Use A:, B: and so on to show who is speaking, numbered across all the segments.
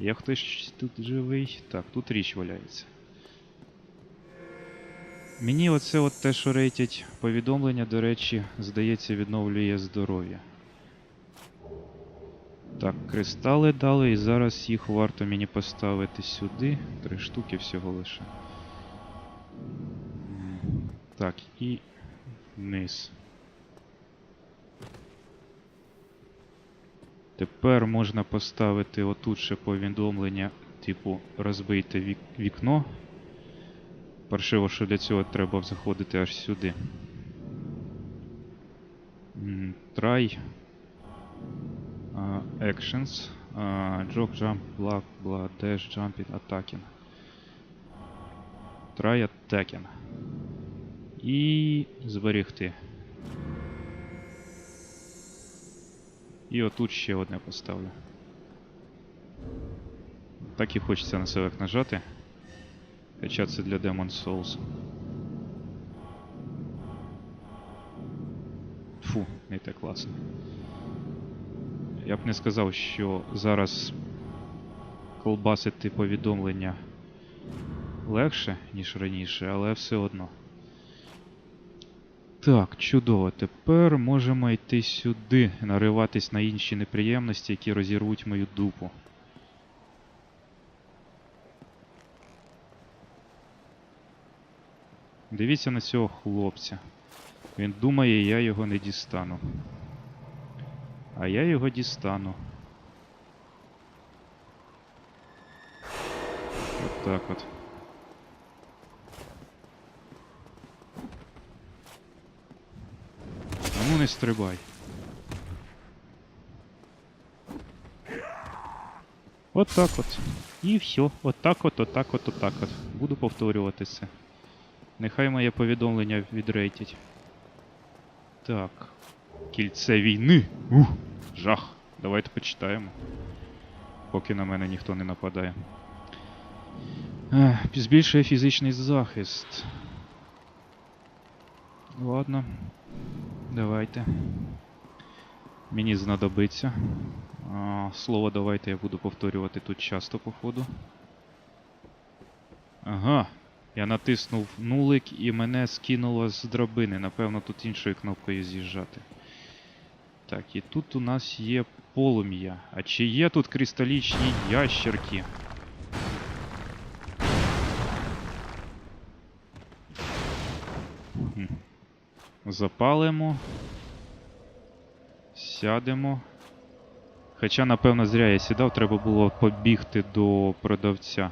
A: Є хтось тут живий? Так, тут річ валяється. Мені оце от те, що рейтять повідомлення, до речі, здається, відновлює здоров'я. Так, кристали дали, і зараз їх варто мені поставити сюди. Три штуки всього лише. Так, і вниз. Тепер можна поставити отут ще повідомлення, типу, розбийте вік- вікно. Паршиво, що для цього треба заходити аж сюди. Try uh, actions. Uh, jog, jump, block, block, dash, jumping, attacking. Try attacking. І зберегти. І отут ще одне поставлю. Так і хочеться на себе нажати. Хоча це для Demon Souls. Фу, не те класно. Я б не сказав, що зараз колбасити повідомлення легше, ніж раніше, але все одно. Так, чудово. Тепер можемо йти сюди, нариватись на інші неприємності, які розірвуть мою дупу. Дивіться на цього хлопця. Він думає, я його не дістану. А я його дістану. От так от. А ну не стрибай. От так от. І все. От так от, от так от, от так от. Буду повторювати це. Нехай моє повідомлення відрейтять. Так. Кільце війни. Ух, жах. Давайте почитаємо. Поки на мене ніхто не нападає. Ех, збільшує фізичний захист. Ладно. Давайте. Мені знадобиться. А, слово давайте я буду повторювати тут часто, походу. Ага. Я натиснув нулик і мене скинуло з драбини. Напевно, тут іншою кнопкою з'їжджати. Так, і тут у нас є полум'я. А чи є тут кристалічні ящерки? Запалимо. Сядемо. Хоча, напевно, зря я сідав, треба було побігти до продавця.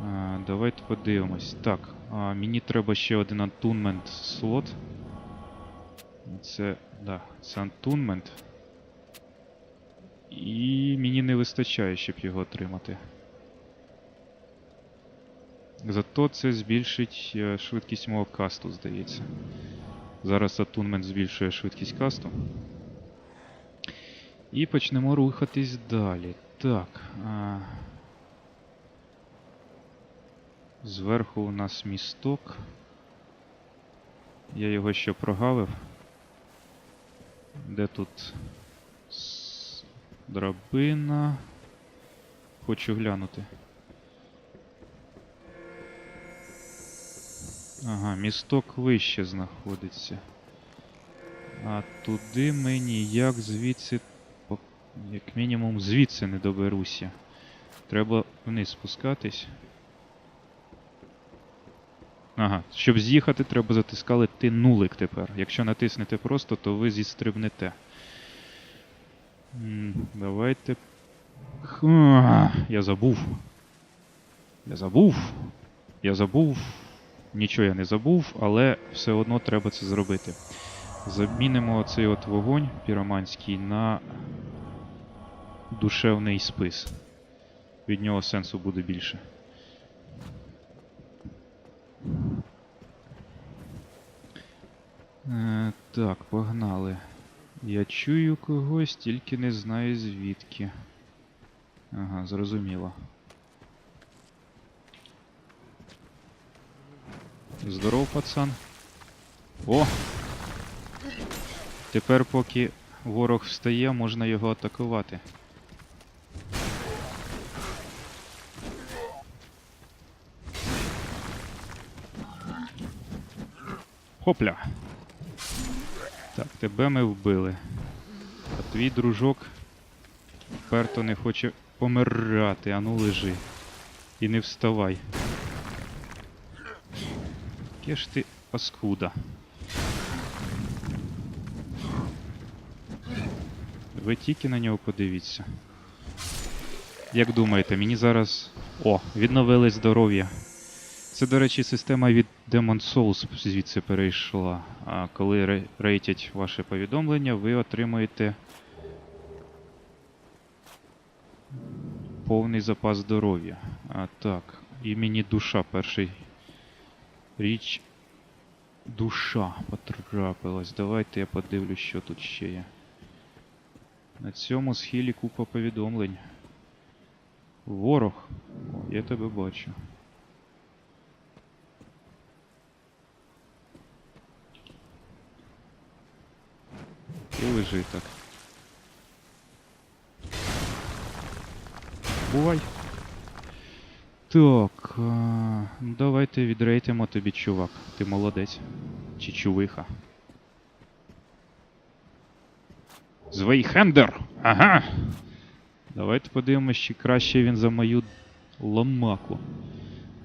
A: А, давайте подивимось. Так, а, мені треба ще один антунмент слот. Це. Да, це антунмент. І мені не вистачає, щоб його отримати. Зато це збільшить е, швидкість мого касту, здається. Зараз атунмент збільшує швидкість касту. І почнемо рухатись далі. Так. А... Зверху у нас місток. Я його ще прогавив. Де тут драбина? Хочу глянути. Ага, місток вище знаходиться. А туди ми ніяк звідси, як мінімум, звідси не доберуся. Треба вниз спускатись. Ага, щоб з'їхати, треба затискати нулик тепер. Якщо натиснете просто, то ви зістрибнете. Давайте. Ха, я забув. Я забув. Я забув. Нічого я не забув, але все одно треба це зробити. Замінимо цей от вогонь піроманський на душевний спис. Від нього сенсу буде більше. Е, так, погнали. Я чую когось, тільки не знаю звідки. Ага, зрозуміло. Здоров, пацан. О! Тепер, поки ворог встає, можна його атакувати. Хопля! Так, тебе ми вбили. А твій дружок вперто не хоче помирати, ану лежи. І не вставай. Яке ж ти паскуда. Ви тільки на нього подивіться. Як думаєте, мені зараз. О, відновили здоров'я. Це, до речі, система від Demon Souls звідси перейшла. А коли рейтять ваше повідомлення, ви отримуєте повний запас здоров'я. А так, імені душа перший річ. Душа потрапилась. Давайте я подивлюсь, що тут ще є. На цьому схилі купа повідомлень. Ворог. Я тебе бачу. І лежи так. Бувай. Так, ну давайте відрейтимо тобі, чувак. Ти молодець. Чи чувиха. Звейхендер! Ага! Давайте подивимось, чи краще він за мою ламаку.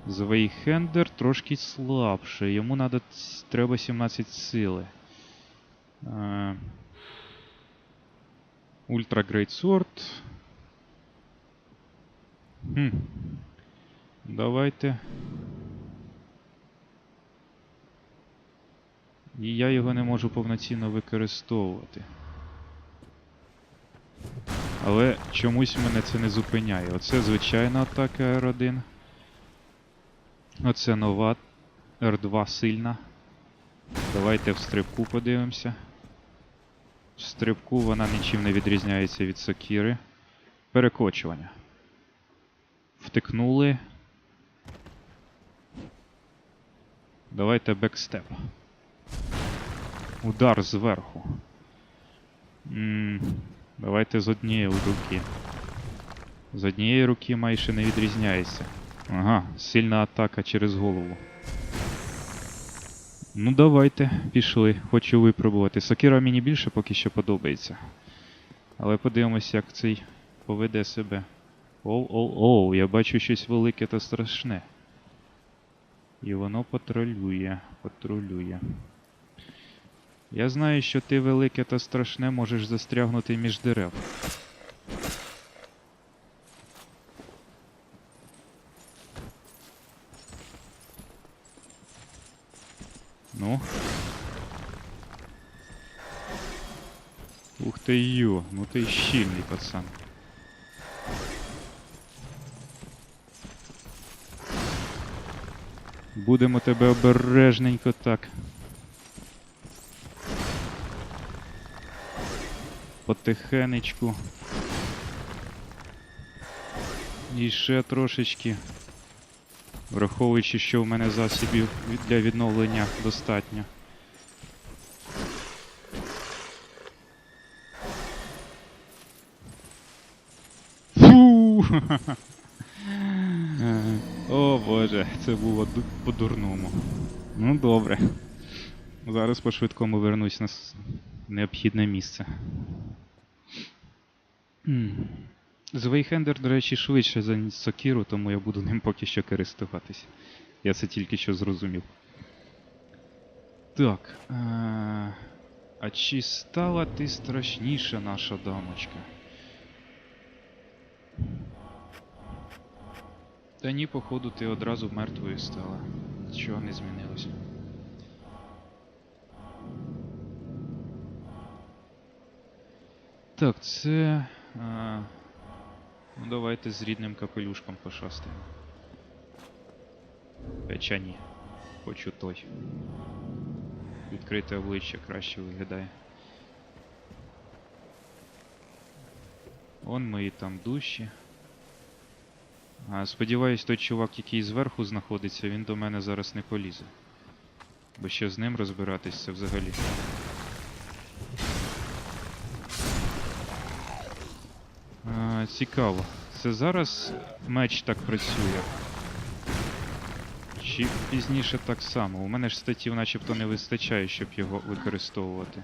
A: Звейхендер трошки слабше. Йому надо, треба 17 сили. Е, Ультра Грейт Сорд. Хм. Давайте. І я його не можу повноцінно використовувати. Але чомусь мене це не зупиняє. Оце звичайна атака R1. Оце нова R2 сильна. Давайте в стрибку подивимося. В стрибку вона нічим не відрізняється від сокіри. Перекочування. Втикнули. Давайте бекстеп. Удар зверху. м давайте з однієї руки. З однієї руки майже не відрізняється. Ага, сильна атака через голову. Ну давайте, пішли. Хочу випробувати. Сокира мені більше поки що подобається. Але подивимось, як цей поведе себе. Оу, оу, оу, я бачу щось велике та страшне. І воно патрулює, патрулює. Я знаю, що ти велике та страшне можеш застрягнути між дерев. Ну. Ух ты ё, ну ты щільний пацан. Будемо тебе обережненько так. Потихенечку. І ще трошечки. Враховуючи, що в мене засобів від- для відновлення достатньо. Фу! О боже, це було по-дурному. Ну добре. Зараз по-швидкому вернусь на необхідне місце. Звейхендер, до речі, швидше за Сокіру, тому я буду ним поки що користуватись. Я це тільки що зрозумів. Так. Е- а чи стала ти страшніша, наша дамочка? Та ні, походу, ти одразу мертвою стала. Нічого не змінилося. Так, це. А, ну давайте з рідним капелюшком пошастаємо. Хоча ні. Хочу той. Відкрите обличчя краще виглядає. Он мої там душі. Сподіваюсь, той чувак, який зверху знаходиться, він до мене зараз не полізе. Бо ще з ним розбиратись це взагалі. А, цікаво. Це зараз меч так працює. Чи пізніше так само. У мене ж статів начебто не вистачає, щоб його використовувати.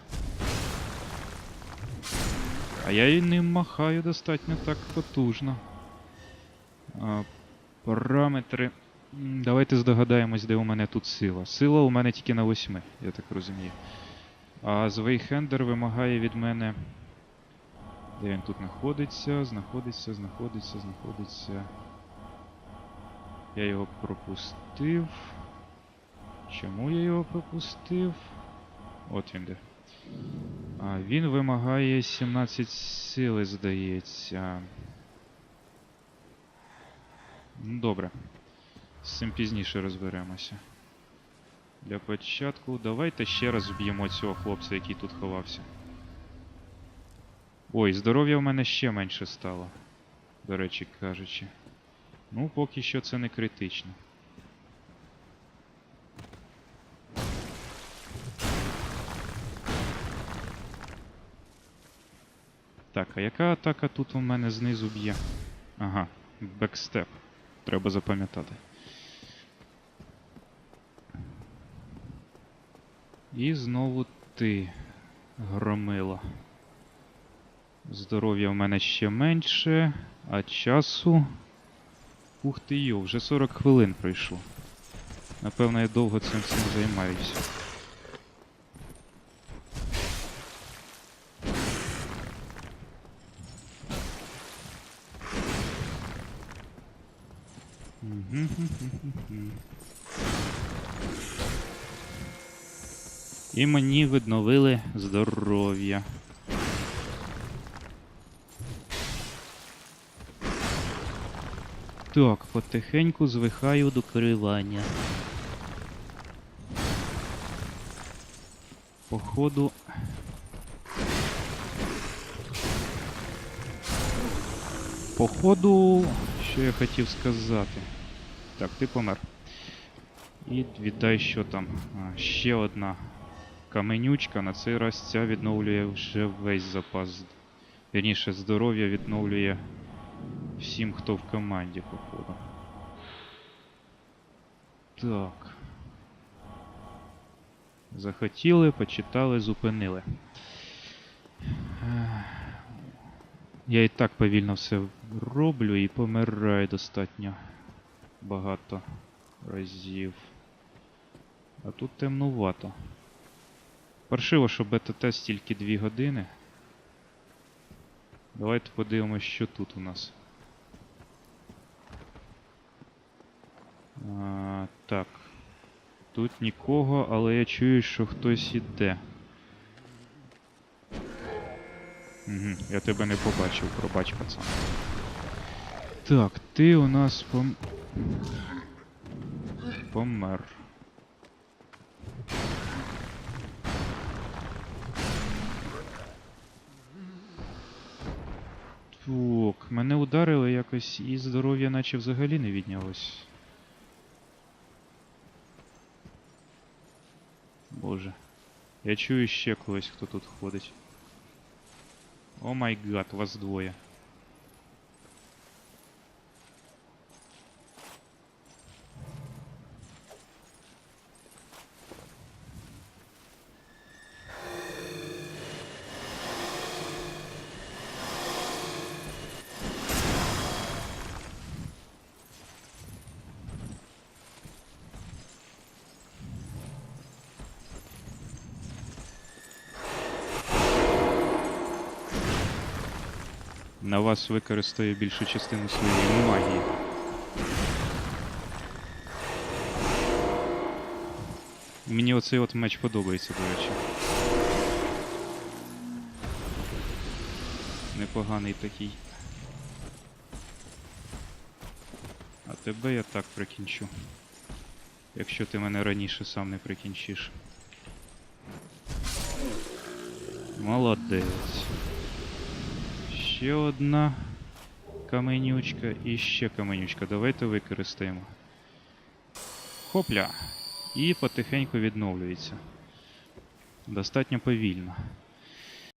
A: А я і ним махаю достатньо так потужно. Параметри. Давайте здогадаємось, де у мене тут сила. Сила у мене тільки на 8, я так розумію. А Звейхендер вимагає від мене. Де він тут знаходиться? Знаходиться, знаходиться, знаходиться. Я його пропустив. Чому я його пропустив? От він де. А, він вимагає 17 сили, здається. Ну, добре. З цим пізніше розберемося. Для початку давайте ще раз вб'ємо цього хлопця, який тут ховався. Ой, здоров'я в мене ще менше стало. До речі кажучи. Ну, поки що це не критично. Так, а яка атака тут у мене знизу б'є? Ага, бекстеп. Треба запам'ятати. І знову ти, громила. Здоров'я в мене ще менше, а часу. Ух ти йо, вже 40 хвилин пройшло. Напевно, я довго цим всім займаюся. І мені відновили здоров'я. Так, потихеньку звихаю до керування. Походу. Походу, що я хотів сказати. Так, ти помер. І віддай, що там. А, ще одна каменючка. На цей раз ця відновлює вже весь запас. Вірніше, здоров'я відновлює всім, хто в команді, походу. Так. Захотіли, почитали, зупинили. Я і так повільно все роблю і помираю достатньо багато разів. А тут темнувато. Паршиво, що бета-тест тільки 2 години. Давайте подивимось, що тут у нас. А, так. Тут нікого, але я чую, що хтось іде. Угу, я тебе не побачив, пробач, пацан. Так, ти у нас пом... помер. Так, мене ударили якось і здоров'я наче взагалі не віднялось. Боже. Я чую ще когось, хто тут ходить. О май гад, вас двоє. На вас використає більшу частину своєї магії. Мені оцей от меч подобається, до речі. Непоганий такий. А тебе я так прикінчу. Якщо ти мене раніше сам не прикінчиш. Молодець. Ще одна каменючка і ще каменючка. Давайте використаємо. Хопля! І потихеньку відновлюється. Достатньо повільно.